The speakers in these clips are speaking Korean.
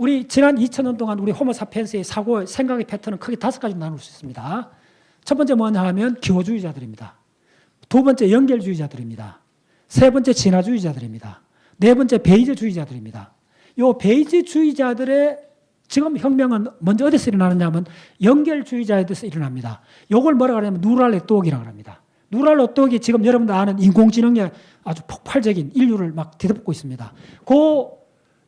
우리 지난 2000년 동안 우리 호모사피엔스의 사고 생각의 패턴은 크게 다섯 가지로 나눌 수 있습니다. 첫 번째 뭐냐 하면 기호주의자들입니다. 두 번째 연결주의자들입니다. 세 번째 진화주의자들입니다. 네 번째 베이저주의자들입니다. 요 베이저주의자들의 지금 혁명은 먼저 어디서 일어나느냐면 연결주의자에서 일어납니다. 요걸 뭐라 그러냐면 누랄 네트워크라고 합니다. 누랄 네트워크가 지금 여러분들 아는 인공지능의 아주 폭발적인 인류를 막 뒤덮고 있습니다. 그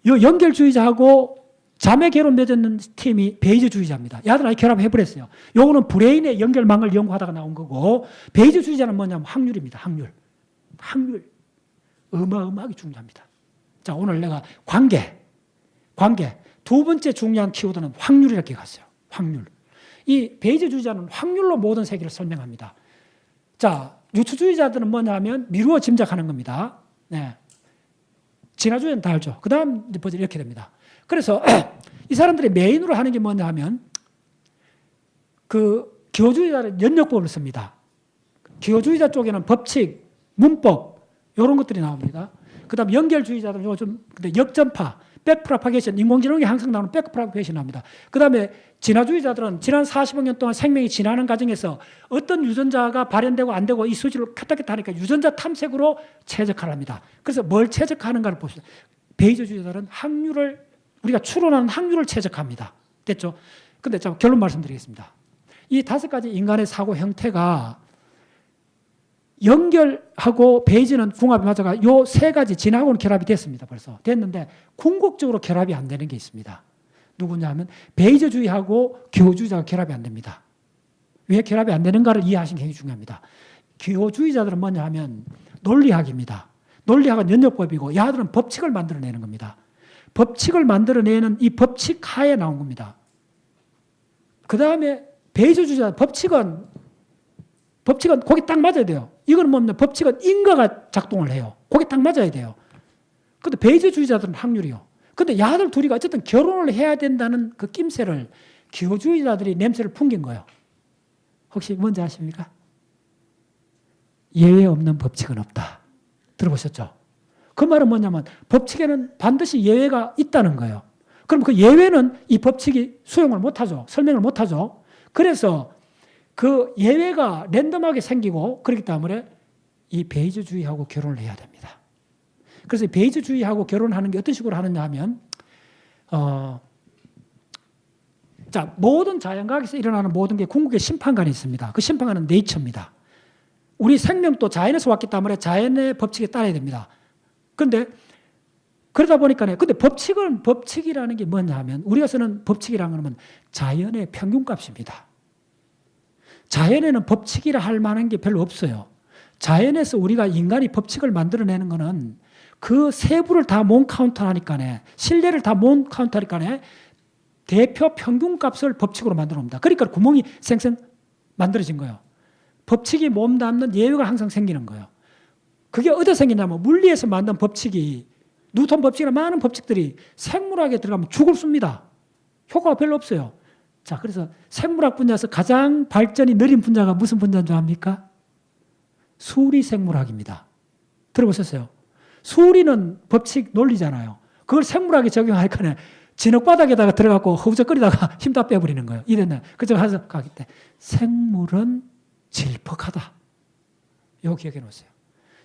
요 연결주의자하고 자매 결혼 맺었는 팀이 베이저주의자입니다. 야들 아이 결합해버렸어요. 요거는 브레인의 연결망을 연구하다가 나온 거고 베이저주의자는 뭐냐면 확률입니다. 확률. 확률. 어마어마하게 중요합니다. 자, 오늘 내가 관계, 관계. 두 번째 중요한 키워드는 확률이라고 갔어요. 확률. 이 베이저주의자는 확률로 모든 세계를 설명합니다. 자, 유추주의자들은 뭐냐면 미루어 짐작하는 겁니다. 네. 진화주의는 다 알죠. 그 다음 이렇게 됩니다. 그래서 이 사람들이 메인으로 하는 게 뭐냐 하면 그 기호주의자는 연역법을 씁니다. 기호주의자 쪽에는 법칙, 문법 이런 것들이 나옵니다. 그다음 연결주의자들은 요좀 근데 역전파, 백프라파게이션, 인공지능이 항상 나오는 백프라파게이션 나옵니다. 그다음에 진화주의자들은 지난 40억 년 동안 생명이 지나는 과정에서 어떤 유전자가 발현되고 안 되고 이 수치를 켰다켰다 하니까 유전자 탐색으로 최적화를 합니다. 그래서 뭘 최적화하는가를 봅시다. 베이저주의자들은 확률을 우리가 추론하는 확률을 최적화합니다. 됐죠? 근데 자 결론 말씀드리겠습니다. 이 다섯 가지 인간의 사고 형태가 연결하고 베이지는 궁합이 맞아가 요 세 가지 진하고는 결합이 됐습니다. 벌써 됐는데 궁극적으로 결합이 안 되는 게 있습니다. 누구냐면 베이저주의하고 기호주의자가 결합이 안 됩니다. 왜 결합이 안 되는가를 이해하시는 게 중요합니다. 기호주의자들은 뭐냐 하면 논리학입니다. 논리학은 연역법이고 야들은 법칙을 만들어내는 겁니다. 법칙을 만들어내는 이 법칙 하에 나온 겁니다. 그 다음에 베이저주의자 법칙은 법칙은 거기 딱 맞아야 돼요. 이건 뭡니까? 법칙은 인과가 작동을 해요. 거기 딱 맞아야 돼요. 근데 베이저주의자들은 확률이요. 근데 야들 둘이 어쨌든 결혼을 해야 된다는 그 낌새를 기호주의자들이 냄새를 풍긴 거예요. 혹시 뭔지 아십니까? 예외 없는 법칙은 없다. 들어보셨죠? 그 말은 뭐냐면 법칙에는 반드시 예외가 있다는 거예요. 그럼 그 예외는 이 법칙이 수용을 못하죠. 설명을 못하죠. 그래서 그 예외가 랜덤하게 생기고 그렇기 때문에 이 베이저주의하고 결혼을 해야 됩니다. 그래서 베이저주의하고 결혼하는 게 어떤 식으로 하느냐 하면 어, 자 모든 자연과학에서 일어나는 모든 게 궁극의 심판관이 있습니다. 그 심판관은 네이처입니다. 우리 생명도 자연에서 왔기 때문에 자연의 법칙에 따라야 됩니다. 그런데 그러다 보니까 근데 법칙은 법칙이라는 게 뭐냐 하면 우리가 쓰는 법칙이라는 건 자연의 평균 값입니다. 자연에는 법칙이라 할 만한 게 별로 없어요. 자연에서 우리가 인간이 법칙을 만들어내는 거는 그 세부를 다몬 카운터 하니까네, 신뢰를 다몬 카운터 하니까네, 대표 평균 값을 법칙으로 만들어 옵니다. 그러니까 구멍이 생생 만들어진 거예요. 법칙이 몸 담는 예외가 항상 생기는 거예요. 그게 어디서 생기냐면 물리에서 만든 법칙이 뉴턴 법칙이나 많은 법칙들이 생물학에 들어가면 죽을 씁니다. 효과가 별로 없어요. 자, 그래서 생물학 분야에서 가장 발전이 느린 분야가 무슨 분야인 줄 압니까? 수리 생물학입니다. 들어보셨어요? 수리는 법칙 논리잖아요. 그걸 생물학에 적용하니까 진흙바닥에다가 들어가고 허우적거리다가 힘 다 빼버리는 거예요. 이랬나. 그저 가서 가기 때 생물은 질퍽하다. 요 기억해 놓으세요.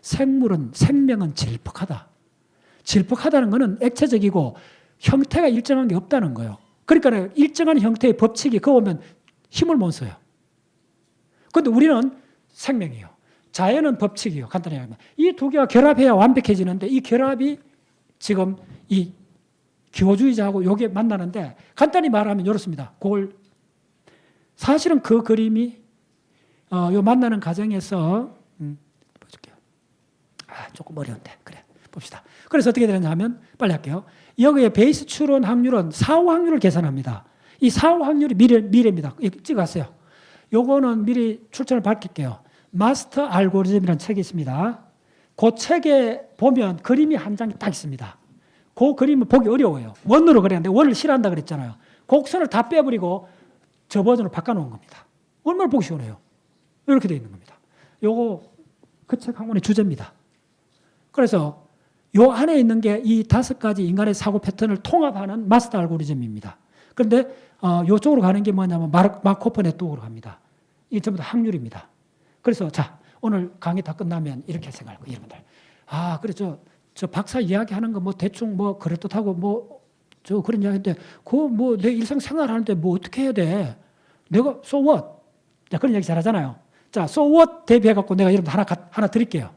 생물은 생명은 질퍽하다. 질퍽하다는 것은 액체적이고 형태가 일정한 게 없다는 거예요. 그러니까 일정한 형태의 법칙이 그 오면 힘을 못 써요. 그런데 우리는 생명이에요. 자연은 법칙이에요. 간단히 말하면. 이 두 개가 결합해야 완벽해지는데 이 결합이 지금 이 기호주의자하고 요게 만나는데 간단히 말하면 이렇습니다. 그걸 사실은 그 그림이 어, 요 만나는 과정에서. 아, 조금 어려운데 그래 봅시다. 그래서 어떻게 되느냐 하면 빨리 할게요. 여기에 베이스 추론 확률은 사후 확률을 계산합니다. 이 사후 확률이 미래, 미래입니다. 찍었어요. 요거는 미리 출처를 밝힐게요. 마스터 알고리즘이라는 책이 있습니다. 그 책에 보면 그림이 한 장이 딱 있습니다. 그 그림은 보기 어려워요. 원으로 그렸는데 원을 싫어한다 그랬잖아요. 곡선을 다 빼버리고 저 버전을 바꿔놓은 겁니다. 얼마나 보기 시원해요. 이렇게 되어 있는 겁니다. 요거 그 책 한 권의 주제입니다. 그래서 요 안에 있는 게 이 다섯 가지 인간의 사고 패턴을 통합하는 마스터 알고리즘입니다. 그런데 어, 요쪽으로 가는 게 뭐냐면 마코프 네트워크로 갑니다. 이게 전부 다 확률입니다. 그래서 자 오늘 강의 다 끝나면 이렇게 거예요, 여러분들. 아, 그래 저, 저 박사 이야기하는 거 뭐 대충 뭐 그럴듯하고 뭐 저 그런 이야기인데 그거 뭐 내 일상 생활하는데 뭐 어떻게 해야 돼? 내가 so what? 자, 그런 얘기 잘하잖아요. 자, so what 대비해 갖고 내가 여러분 하나 가- 하나 드릴게요.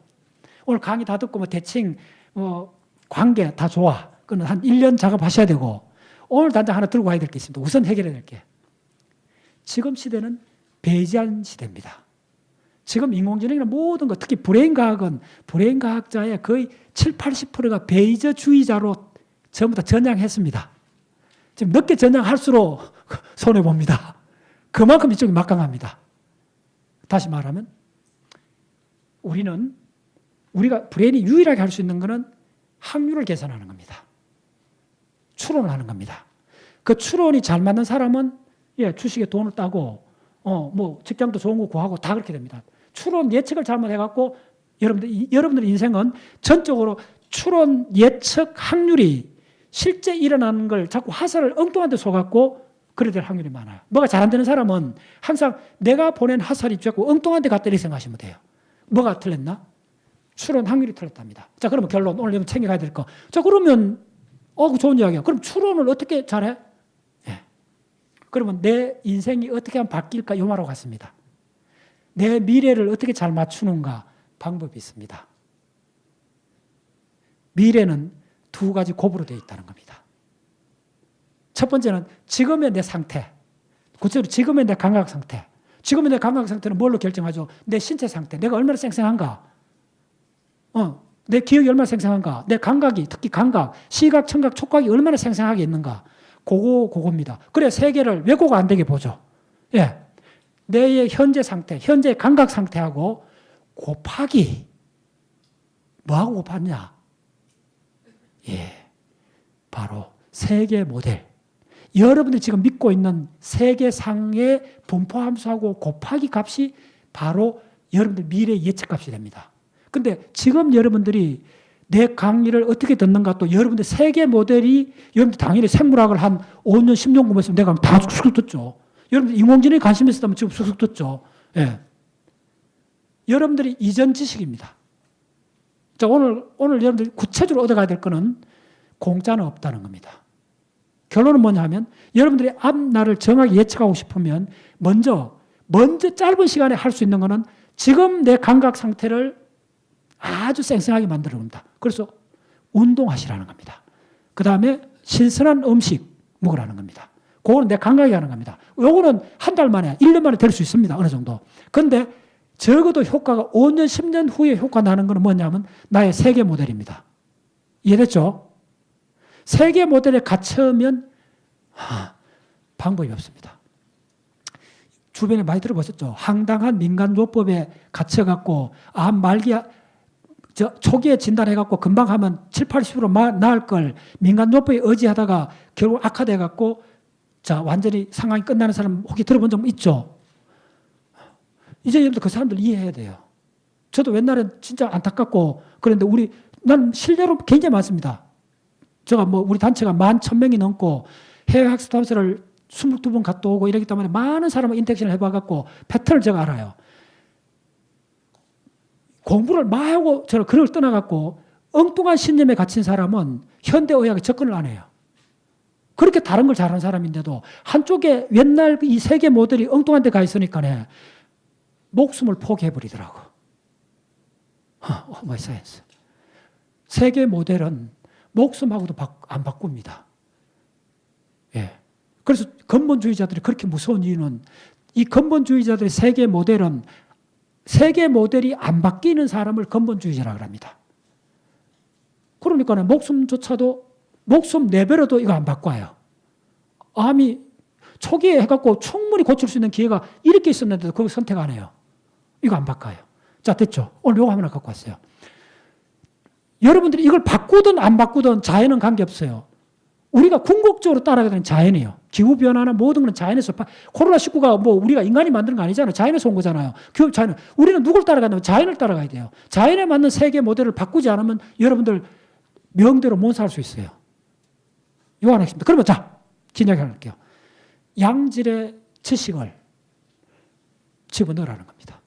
오늘 강의 다 듣고 뭐 대칭 뭐 관계 다 좋아. 그는 한 1년 작업하셔야 되고 오늘 단장 하나 들고 와야 될 게 있습니다. 우선 해결해야 될 게. 지금 시대는 배제한 시대입니다. 지금 인공지능이나 모든 것, 특히 브레인 과학은 브레인 과학자의 거의 7, 80%가 베이저주의자로 전부 다 전향했습니다. 지금 늦게 전향할수록 손해 봅니다. 그만큼 이쪽이 막강합니다. 다시 말하면 우리는 우리가 브레인이 유일하게 할 수 있는 것은 확률을 계산하는 겁니다. 추론을 하는 겁니다. 그 추론이 잘 맞는 사람은 예, 주식에 돈을 따고 어, 뭐 직장도 좋은 거 구하고 다 그렇게 됩니다. 추론 예측을 잘못해 갖고 여러분들 이- 여러분들 인생은 전적으로 추론 예측 확률이 실제 일어나는 걸 자꾸 화살을 엉뚱한 데 쏘갖고 그래 될 확률이 많아요. 뭐가 잘 안 되는 사람은 항상 내가 보낸 화살이 자꾸 엉뚱한 데 갔다 이렇게 생각하시면 돼요. 뭐가 틀렸나? 추론 확률이 틀렸답니다. 자, 그러면 결론 오늘 여러분 챙겨가야 될 거. 자, 그러면 어, 그 좋은 이야기야. 그럼 추론을 어떻게 잘해? 예. 그러면 내 인생이 어떻게 하면 바뀔까? 요 말하고 같습니다. 내 미래를 어떻게 잘 맞추는가 방법이 있습니다. 미래는 두 가지 곱으로 되어 있다는 겁니다. 첫 번째는 지금의 내 상태. 구체적으로 지금의 내 감각 상태. 지금의 내 감각 상태는 뭘로 결정하죠? 내 신체 상태. 내가 얼마나 쌩쌩한가? 어, 내 기억이 얼마나 생생한가, 내 감각이 특히 감각, 시각, 청각, 촉각이 얼마나 생생하게 있는가, 그거 그겁니다. 그래 세계를 왜곡 안 되게 보죠. 예, 내의 현재 상태, 현재 감각 상태하고 곱하기 뭐하고 곱하냐? 예, 바로 세계 모델. 여러분들이 지금 믿고 있는 세계상의 분포 함수하고 곱하기 값이 바로 여러분들 미래 예측 값이 됩니다. 근데 지금 여러분들이 내 강의를 어떻게 듣는가 또 여러분들 세계 모델이 여러분들 당연히 생물학을 한 5년, 10년 공부했으면 내가 다 쑥쑥 듣죠. 여러분들 인공지능에 관심 있었다면 지금 쑥쑥 듣죠. 예. 여러분들이 이전 지식입니다. 자, 오늘, 오늘 여러분들 구체적으로 얻어가야 될 거는 공짜는 없다는 겁니다. 결론은 뭐냐 하면 여러분들이 앞날을 정확히 예측하고 싶으면 먼저, 먼저 짧은 시간에 할 수 있는 거는 지금 내 감각 상태를 아주 쌩쌩하게 만들어 겁니다. 그래서 운동하시라는 겁니다. 그 다음에 신선한 음식 먹으라는 겁니다. 그거는 내 감각이 하는 겁니다. 요거는 한 달 만에, 1년 만에 될 수 있습니다. 어느 정도. 근데 적어도 효과가 5년, 10년 후에 효과 나는 거는 뭐냐면 나의 세계 모델입니다. 이해됐죠? 세계 모델에 갇혀면 하, 방법이 없습니다. 주변에 많이 들어보셨죠? 황당한 민간요법에 갇혀갖고 암 말기 저 초기에 진단해갖고 금방 하면 7, 80% 나을 걸 민간요법에 의지하다가 결국 악화돼갖고 자 완전히 상황이 끝나는 사람 혹시 들어본 적 있죠? 이제 여러분들 그 사람들 이해해야 돼요. 저도 옛날엔 진짜 안타깝고 그런데 우리 난 실례로 굉장히 많습니다. 제가 뭐 우리 단체가 만 천 명이 넘고 해외 학습 탐사를 22번 갔다 오고 이러기 때문에 많은 사람을 인텍션을 해봐갖고 패턴을 제가 알아요. 공부를 많이 하고 저는 그걸 떠나갖고 엉뚱한 신념에 갇힌 사람은 현대의학에 접근을 안 해요. 그렇게 다른 걸 잘하는 사람인데도 한쪽에 옛날 이 세계 모델이 엉뚱한 데 가 있으니까 목숨을 포기해버리더라고. 어, 마이 사이언스. 세계 모델은 목숨하고도 바, 안 바꿉니다. 예. 그래서 근본주의자들이 그렇게 무서운 이유는 이 근본주의자들의 세계 모델은 세계 모델이 안 바뀌는 사람을 근본주의자라고 합니다. 그러니까 목숨조차도 목숨 내버려도 이거 안 바꿔요. 암이 초기에 해갖고 충분히 고칠 수 있는 기회가 이렇게 있었는데도 그걸 선택 안 해요. 이거 안 바꿔요. 자, 됐죠? 오늘 요거 하나 갖고 왔어요. 여러분들이 이걸 바꾸든 안 바꾸든 자연은 관계없어요. 우리가 궁극적으로 따라가야 되는 자연이에요. 기후 변화나 모든 건 자연에서, 파- 코로나 19가 뭐 우리가 인간이 만드는 거 아니잖아요. 자연에서 온 거잖아요. 그 자연, 우리는 누굴 따라가냐면 자연을 따라가야 돼요. 자연에 맞는 세계 모델을 바꾸지 않으면 여러분들 명대로 못 살 수 있어요. 요거 하나 있습니다. 그러면 자, 하나 할게요. 양질의 지식을 집어넣으라는 겁니다.